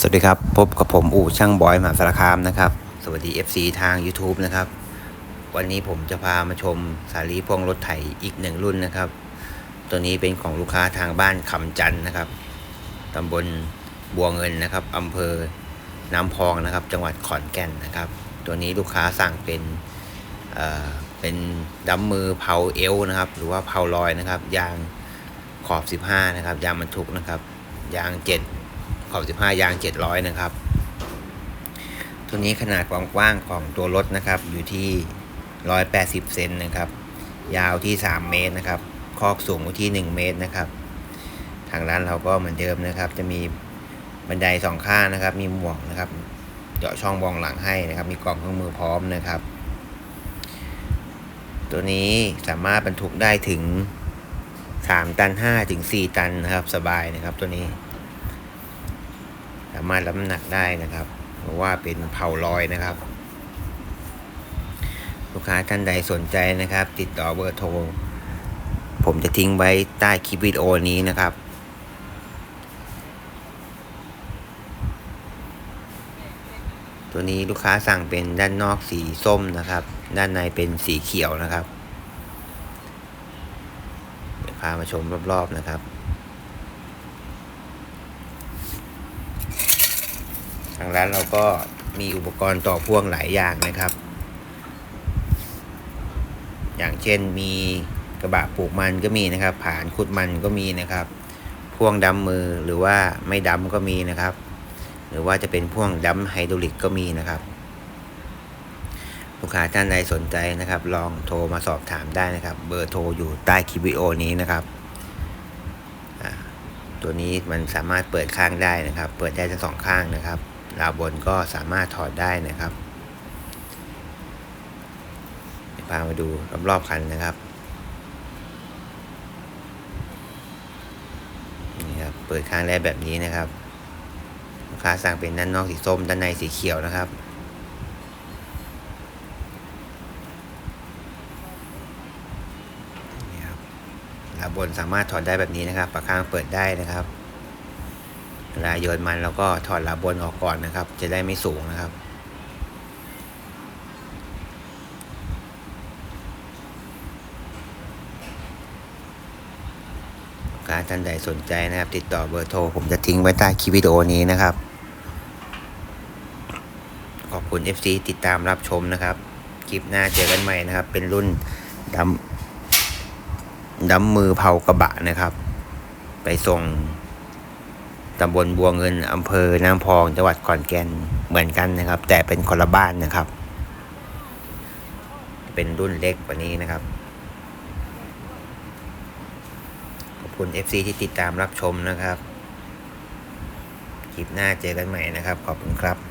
สวัสดีครับ พบกับผมอู่ช่างบอยมหาสารคามนะครับ สวัสดี FC ทาง YouTube นะครับ วันนี้ผมจะพามาชมสาลีพ่วงรถไถอีกหนึ่งรุ่นนะครับ ตัวนี้เป็นของลูกค้าทางบ้านคำจันนะครับตำบลบัวเงินนะครับอำเภอน้ำพองนะครับ จังหวัดขอนแก่นนะครับ ตัวนี้ลูกค้าสั่งเป็นเอ่อเป็นดัมมือเผาเอวนะครับ หรือว่าเผาลอยนะครับ ยางขอบ 15 นะครับ ยางบรรทุกนะครับ ยาง 7 ขอบ 15 ยาง 700 นะครับ ตัวนี้ขนาดความกว้างของตัวรถนะครับ อยู่ที่ 180 เซนนะครับ ยาวที่ 3 เมตรนะครับ คอกสูงที่ 1 เมตรนะครับ ทางร้านเราก็เหมือนเดิมนะครับ จะมีบันไดสองข้างนะครับ มีหมวกนะครับ เจาะช่องบองหลังให้นะครับ มีกล่องเครื่องมือพร้อมนะครับ ตัวนี้สามารถบรรทุกได้ถึง 3 ตัน5ถึง4ตันนะครับ สบายนะครับตัวนี้ามารถรับน้ำหนักได้นะครับเพราะว่าเป็นเผาลอยนะครับ ลูกค้าท่านใดสนใจนะครับ ติดต่อเบอร์โทร ผมจะทิ้งไว้ใต้คลิปวิดีโอนี้นะครับตัวนี้ลูกค้าสั่งเป็นด้านนอกสีส้มนะครับ ด้านในเป็นสีเขียวนะครับ เดี๋ยวพามาชมรอบๆนะครับ ทางร้านเราก็มีอุปกรณ์ต่อพ่วงหลายอย่างนะครับ อย่างเช่นมีกระบะปลูกมันก็มีนะครับ ผ่านขุดมันก็มีนะครับ พ่วงดำมือหรือว่าไม่ดำก็มีนะครับ หรือว่าจะเป็นพ่วงดำไฮดรอลิกก็มีนะครับ ลูกค้าท่านใดสนใจนะครับ ลองโทรมาสอบถามได้นะครับ เบอร์โทรอยู่ใต้คลิปวิดีโอนี้นะครับตัวนี้มันสามารถเปิดข้างได้นะครับ เปิดได้ทั้งสองข้างนะครับ ราวบนก็สามารถถอดได้นะครับพามาดูรอบๆคันนะครับนี่ครับเปิดข้างได้แบบนี้นะครับลูกค้าสั่งเป็นด้านนอกสีส้มด้านในสีเขียวนะครับนี่ครับลาบนสามารถถอดได้แบบนี้นะครับปากข้างเปิดได้นะครับ ลาโยนมันเราก็ถอดลาบนออกก่อนนะครับ จะได้ไม่สูงนะครับกค้าท่านใดสนใจนะครับ ติดต่อเบอร์โทร ผมจะทิ้งไว้ใต้คลิปวิดีโอนี้นะครับ ขอบคุณ FC ติดตามรับชมนะครับ คลิปหน้าเจอกันใหม่นะครับ เป็นรุ่นดำดำมือเผากระบะนะครับ ไปส่ง ตำบลบัวเงินอำเภอน้ำพองจังหวัดขอนแก่นเหมือนกันนะครับ แต่เป็นคนละบ้านนะครับ เป็นรุ่นเล็กกว่านี้นะครับ ขอบคุณ FC ที่ติดตามรับชมนะครับ คลิปหน้าเจอกันใหม่นะครับ ขอบคุณครับ